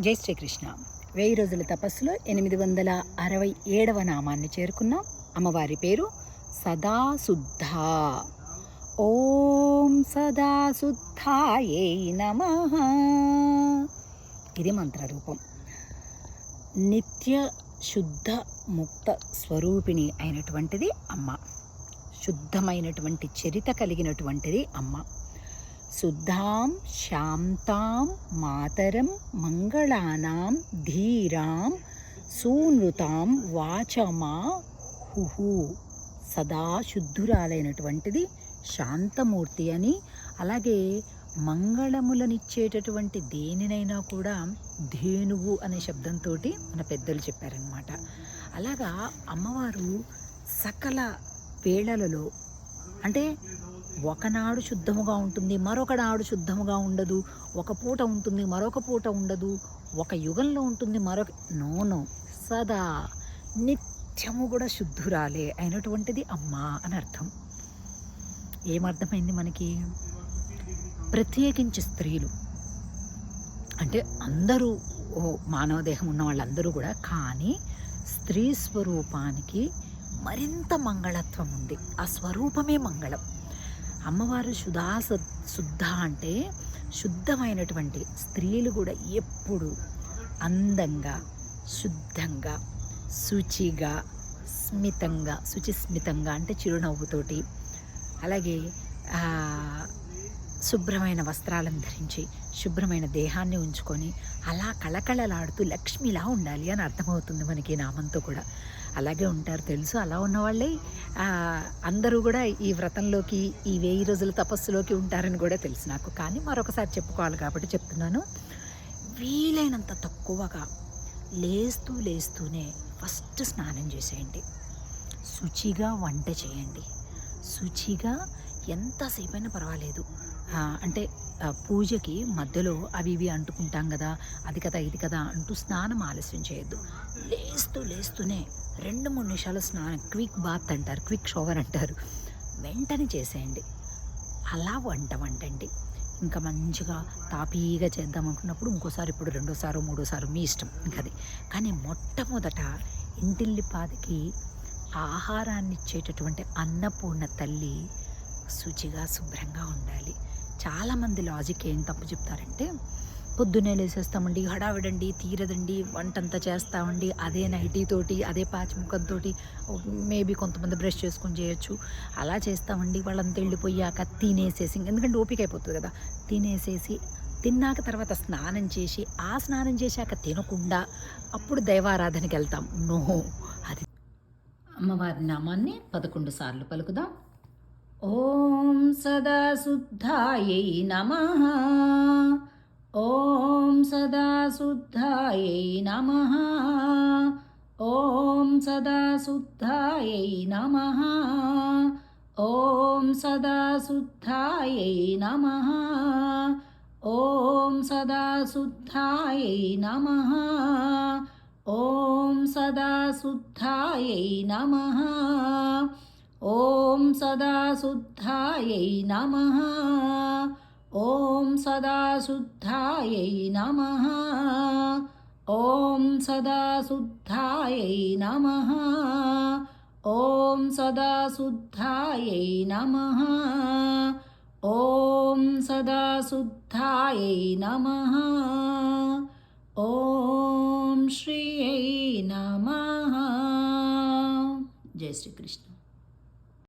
జై శ్రీకృష్ణ. వెయ్యి రోజుల తపస్సులో ఎనిమిది వందల అరవై ఏడవ నామాన్ని చేరుకున్నాం. అమ్మవారి పేరు సదాశుద్ధ. ఓం సదాశుద్ధాయే నమ. ఇది మంత్రరూపం నిత్య శుద్ధ ముక్త స్వరూపిణి అయినటువంటిది అమ్మ. శుద్ధమైనటువంటి చరిత కలిగినటువంటిది అమ్మ. శుద్ధాం శాంతాం మాతరం మంగళానాం ధీరాం సూనృతాం వాచమా హుహు సదా శుద్ధురాలైనటువంటిది శాంతమూర్తి అని అలాగే మంగళములనిచ్చేటటువంటి దేనినైనా కూడా ధేనువు అనే శబ్దంతో మన పెద్దలు చెప్పారనమాట అలాగా అమ్మవారు సకల వేళలలో అంటే ఒకనాడు శుద్ధముగా ఉంటుంది మరొకనాడు శుద్ధముగా ఉండదు. ఒక పూట ఉంటుంది మరొక పూట ఉండదు. ఒక యుగంలో ఉంటుంది మరొక నోనో సదా నిత్యము కూడా శుద్ధురాలే అయినటువంటిది అమ్మ అని అర్థం. ఏమర్థమైంది మనకి? ప్రత్యేకించి స్త్రీలు. అంటే అందరూ ఓ మానవ దేహం ఉన్న వాళ్ళందరూ కూడా కానీ స్త్రీ స్వరూపానికి మరింత మంగళత్వం ఉంది. ఆ స్వరూపమే మంగళం. అమ్మవారు శుధాస శుద్ధ అంటే శుద్ధమైనటువంటి స్త్రీలు కూడా ఎప్పుడు అందంగా శుద్ధంగా శుచిగా స్మితంగా శుచిస్మితంగా అంటే చిరునవ్వుతోటి అలాగే శుభ్రమైన వస్త్రాలను ధరించి శుభ్రమైన దేహాన్ని ఉంచుకొని అలా కళకళలాడుతూ లక్ష్మిలా ఉండాలి అని అర్థమవుతుంది మనకి నామంతో కూడా. అలాగే ఉంటారు తెలుసు అలా ఉన్నవాళ్ళే అందరూ కూడా ఈ వ్రతంలోకి ఈ వెయ్యి రోజుల తపస్సులోకి ఉంటారని కూడా తెలుసు నాకు. కానీ మరొకసారి చెప్పుకోవాలి కాబట్టి చెప్తున్నాను. వీలైనంత తక్కువగా లేస్తూ లేస్తూనే ఫస్ట్ స్నానం చేసేయండి. శుచిగా వంట చేయండి. శుచిగా ఎంతసేపైనా పర్వాలేదు. అంటే పూజకి మధ్యలో అవి ఇవి అంటుకుంటాం కదా అది కదా ఇది కదా అంటూ స్నానం ఆలస్యం చేయొద్దు. లేస్తూ లేస్తూనే రెండు మూడు నిమిషాలు స్నానం క్విక్ బాత్ అంటారు క్విక్ షవర్ అంటారు. వెంటనే చేసేయండి. అలా వంట వంటండి. ఇంకా మంచిగా తాపీగా చేద్దాం అనుకున్నప్పుడు ఇంకోసారి ఇప్పుడు రెండోసారి మూడోసారి మీ ఇష్టం ఇంకా అది కానీ మొట్టమొదట ఇంటిల్లిపాదికి ఆహారాన్ని ఇచ్చేటటువంటి అన్నపూర్ణ తల్లి శుచిగా శుభ్రంగా ఉండాలి. చాలామంది లాజిక్ ఏం తప్పు చెప్తారంటే పొద్దున్నే లేసేస్తామండి హడావిడండి తీరదండి వంటంతా చేస్తామండి అదే నైటీతోటి అదే పాచిముఖంతో మేబీ కొంతమంది బ్రష్ చేసుకొని చేయొచ్చు. అలా చేస్తామండి వాళ్ళంతా వెళ్ళిపోయాక తినేసేసి ఎందుకంటే ఓపిక అయిపోతుంది కదా తినేసేసి తిన్నాక తర్వాత స్నానం చేసి ఆ స్నానం చేశాక తినకుండా అప్పుడు దైవారాధనకి వెళ్తాం. నో అది అమ్మవారి నామాన్ని పదకొండు సార్లు పలుకుదాం. ॐ सदाशुद्धायै नमः। ॐ सदाशुद्धाय नमः। ॐ सदाशुद्धाय नमः। ॐ सदाशुद्धायै नमः। ॐ सदाशुद्धायै नमः। ॐ सदाशुद्धाय नमः। ॐ ॐ सदा शुद्धायै नमः ॐ सदा शुद्धायै नमः ॐ सदा शुद्धायै नमः ॐ सदा शुद्धायै नमः ॐ सदा शुद्धायै नमः ॐ श्रियै नमः जय श्रीकृष्ण